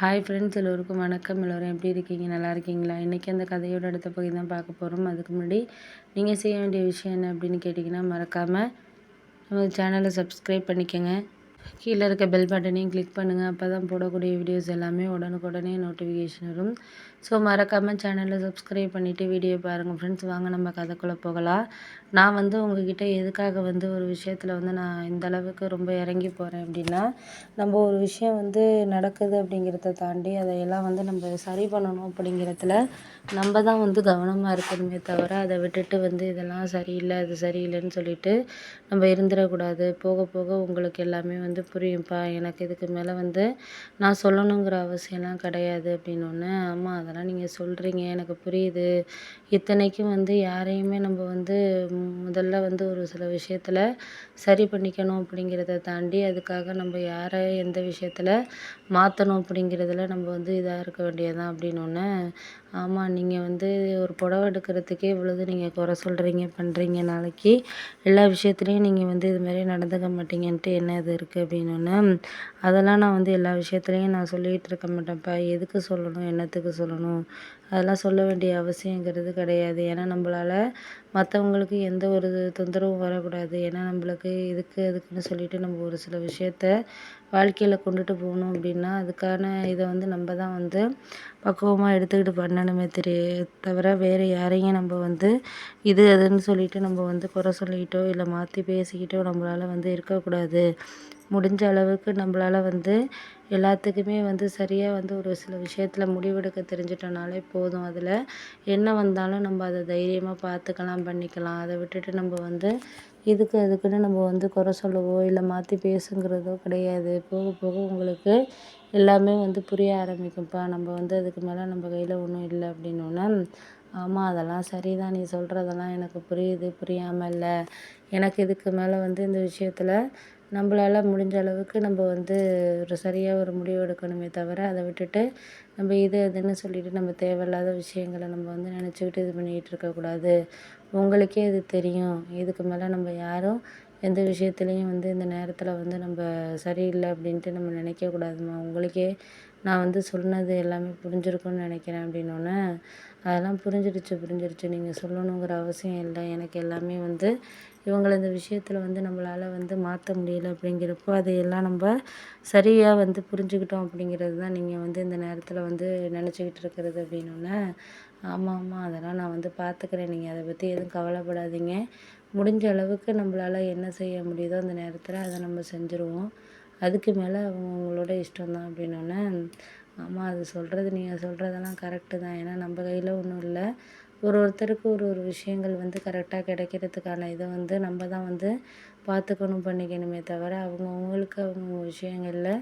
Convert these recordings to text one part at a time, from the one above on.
Hi friends எல்லோருக்கும் வணக்கம். எல்லோரும் எப்படி இருக்கீங்க? நல்லா இருக்கீங்களா? இன்றைக்கி அந்த கதையோட அடுத்த பகுதி தான் பார்க்க போகிறோம் அதுக்கு முன்னாடி நீங்கள் செய்ய வேண்டிய விஷயம் என்ன அப்படின்னு கேட்டிங்கன்னா மறக்காமல் நம்ம சேனலை சப்ஸ்கிரைப் பண்ணிக்கோங்க. கீழே இருக்க பெல் பட்டனையும் கிளிக் பண்ணுங்கள் அப்போ தான் போடக்கூடிய வீடியோஸ் எல்லாமே உடனுக்குடனே நோட்டிஃபிகேஷன் வரும். ஸோ மறக்காமல் சேனலை சப்ஸ்கிரைப் பண்ணிவிட்டு வீடியோ பாருங்கள் ஃப்ரெண்ட்ஸ் வாங்க நம்ம கதைக்குள்ளே போகலாம். நான் வந்து உங்ககிட்ட எதுக்காக வந்து ஒரு விஷயத்தில் வந்து நான் இந்த அளவுக்கு ரொம்ப இறங்கி போகிறேன் அப்படின்னா நம்ம ஒரு விஷயம் வந்து நடக்குது அப்படிங்கிறத தாண்டி அதையெல்லாம் வந்து நம்ம சரி பண்ணணும் அப்படிங்கிறதுல நம்ம தான் வந்து கவனமாக இருக்கணுமே தவிர அதை விட்டுட்டு வந்து இதெல்லாம் சரியில்லை அது சரியில்லைன்னு சொல்லிட்டு நம்ம இருந்துடக்கூடாது. போக போக உங்களுக்கு எல்லாமே வந்து புரியும்ப்பா எனக்கு இதுக்கு மேலே வந்து நான் சொல்லணுங்கிற அவசியம்லாம் கிடையாது அப்படின்னோடனே ஆமாம் அதெல்லாம் நீங்கள் சொல்கிறீங்க எனக்கு புரியுது. இத்தனைக்கும் வந்து யாரையுமே நம்ம வந்து முதல்ல வந்து ஒரு சில விஷயத்தில் சரி பண்ணிக்கணும் அப்படிங்கிறத தாண்டி அதுக்காக நம்ம யாரை எந்த விஷயத்தில் மாற்றணும் அப்படிங்கிறதுல நம்ம வந்து இதாக இருக்க வேண்டியதான் அப்படின்னு ஒன்று ஆமாம் நீங்கள் வந்து ஒரு புடவ எடுக்கிறதுக்கே இவ்வளோது நீங்கள் குறை சொல்கிறீங்க பண்ணுறீங்க நாளைக்கு. எல்லா விஷயத்துலையும் நீங்கள் வந்து இதுமாரி நடந்துக்க மாட்டீங்கன்ட்டு என்ன இது இருக்குது அப்படின்னோடனே அதெல்லாம் நான் வந்து எல்லா விஷயத்துலையும் நான் சொல்லிகிட்டு இருக்க மாட்டேன்ப்பா. எதுக்கு சொல்லணும்? என்னத்துக்கு சொல்லணும்? அதெல்லாம் சொல்ல வேண்டிய அவசியங்கிறது கிடையாது. ஏன்னா நம்மளால் மற்றவங்களுக்கு எந்த ஒரு தொந்தரவும் வரக்கூடாது. ஏன்னா நம்மளுக்கு இதுக்கு அதுக்குன்னு சொல்லிட்டு நம்ம ஒரு சில விஷயத்த வாழ்க்கையில் கொண்டுட்டு போகணும் அப்படின்னா அதுக்கான இதை வந்து நம்ம தான் வந்து பக்குவமாக எடுத்துக்கிட்டு பண்ணணுமே தெரிய தவிர வேறு யாரையும் நம்ம வந்து இது அதுன்னு சொல்லிட்டு நம்ம வந்து குறை சொல்லிக்கிட்டோ இல்லை மாற்றி பேசிக்கிட்டோ நம்மளால் வந்து இருக்கக்கூடாது. முடிஞ்ச அளவுக்கு நம்மளால வந்து எல்லாத்துக்குமே வந்து சரியாக வந்து ஒரு சில விஷயத்தில் முடிவெடுக்க தெரிஞ்சிட்டோனாலே போதும் அதில். என்ன வந்தாலும் நம்ம அதை தைரியமாக பார்த்துக்கலாம் பண்ணிக்கலாம். அதை விட்டுட்டு நம்ம வந்து இதுக்கு அதுக்குன்னு நம்ம வந்து குறை சொல்லவோ இல்லை மாற்றி பேசுங்கிறதோ கிடையாது. போக போக உங்களுக்கு எல்லாமே வந்து புரிய ஆரம்பிக்கும்ப்பா. நம்ம வந்து அதுக்கு மேலே நம்ம கையில் ஒன்றும் இல்லை அப்படின்னோன்னா ஆமாம் அதெல்லாம் சரிதான். நீ சொல்கிறதெல்லாம் எனக்கு புரியுது புரியாமல் இல்லை. எனக்கு இதுக்கு மேலே வந்து இந்த விஷயத்தில் நம்மளால முடிஞ்ச அளவுக்கு நம்ம வந்து ஒரு சரியாக ஒரு முடிவு எடுக்கணுமே தவிர அதை விட்டுட்டு நம்ம இது அதுன்னு சொல்லிட்டு நம்ம தேவையில்லாத விஷயங்களை நம்ம வந்து நினச்சிக்கிட்டு இது பண்ணிக்கிட்டு இருக்கக்கூடாது. உங்களுக்கே அது தெரியும். இதுக்கு மேலே நம்ம யாரும் எந்த விஷயத்துலையும் வந்து இந்த நேரத்தில் வந்து நம்ம சரியில்லை அப்படின்ட்டு நம்ம நினைக்கக்கூடாதும்மா உங்களுக்கே நான் வந்து சொன்னது எல்லாமே புரிஞ்சிருக்கும்னு நினைக்கிறேன் அப்படின்னோடனே அதெல்லாம் புரிஞ்சிடுச்சு புரிஞ்சிடுச்சு. நீங்கள் சொல்லணுங்கிற அவசியம் இல்லை. எனக்கு எல்லாமே வந்து இவங்களை இந்த விஷயத்தில் வந்து நம்மளால் வந்து மாற்ற முடியல அப்படிங்கிறப்போ அதையெல்லாம் நம்ம சரியாக வந்து புரிஞ்சுக்கிட்டோம் அப்படிங்கிறது தான் நீங்கள் வந்து இந்த நேரத்தில் வந்து நினச்சிக்கிட்டு இருக்கிறது அப்படின்னோடனே ஆமாம் ஆமாம் அதெல்லாம் நான் வந்து பார்த்துக்கிறேன். நீங்கள் அதை பற்றி எதுவும் கவலைப்படாதீங்க. முடிஞ்ச அளவுக்கு நம்மளால் என்ன செய்ய முடியுதோ அந்த நேரத்தில் அதை நம்ம செஞ்சுருவோம். அதுக்கு மேலே அவங்க அவங்களோட இஷ்டம் தான் அப்படின்னோடனே ஆமாம் அது சொல்கிறது நீங்கள் சொல்கிறதெல்லாம் கரெக்டு தான். ஏன்னா நம்ம கையில் ஒன்றும் இல்லை. ஒரு ஒருத்தருக்கு ஒரு ஒரு விஷயங்கள் வந்து கரெக்டாக கிடைக்கிறதுக்கான இதை வந்து நம்ம தான் வந்து பார்த்துக்கணும் பண்ணிக்கணுமே தவிர அவங்கவுங்களுக்கு அவங்க விஷயங்களில்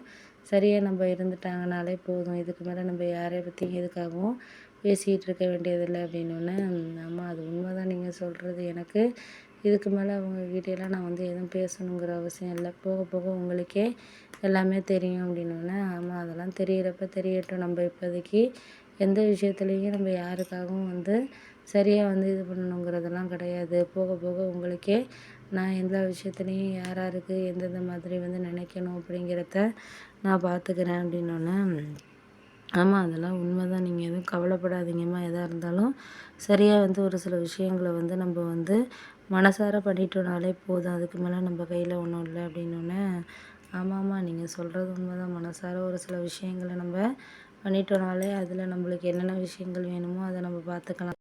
சரியாக நம்ம இருந்துட்டாங்கனாலே போதும். இதுக்கு மேலே நம்ம யாரை பற்றியும் எதுக்காகவும் பேசிகிட்டு இருக்க வேண்டியதில்லை அப்படின்னோடனே ஆமாம் அது உண்மை தான் நீங்கள் சொல்கிறது எனக்கு இதுக்கு மேலே அவங்கக்கிட்டேலாம் நான் வந்து எதுவும் பேசணுங்கிற அவசியம் இல்லை. போக போக உங்களுக்கே எல்லாமே தெரியும் அப்படின்னோடனே ஆமாம் அதெல்லாம் தெரியிறப்ப தெரியட்டும். நம்ம இப்போதைக்கு எந்த விஷயத்துலையும் நம்ம யாருக்காகவும் வந்து சரியாக வந்து இது பண்ணணுங்கிறதெல்லாம் கிடையாது. போக போக உங்களுக்கே நான் எந்த விஷயத்துலையும் யார் யாருக்கு எந்தெந்த மாதிரி வந்து நினைக்கணும் அப்படிங்கிறத நான் பார்த்துக்கிறேன் அப்படின்னோடனே ஆமாம் அதெல்லாம் உண்மை தான் நீங்கள் எதுவும் கவலைப்படாதீங்கம்மா. எதாக இருந்தாலும் சரியாக வந்து ஒரு சில விஷயங்களை வந்து நம்ம வந்து மனசார பண்ணிட்டோம்னாலே போதும். அதுக்கு மேலே நம்ம கையில் ஒன்றும் இல்லை அப்படின்னோடனே ஆமாம்மா நீங்கள் சொல்கிறது உண்மை தான் மனசார ஒரு சில விஷயங்கள நம்ம பண்ணிட்டோம்னாலே அதில் நம்மளுக்கு என்னென்ன விஷயங்கள் வேணுமோ அதை நம்ம பார்த்துக்கலாம்.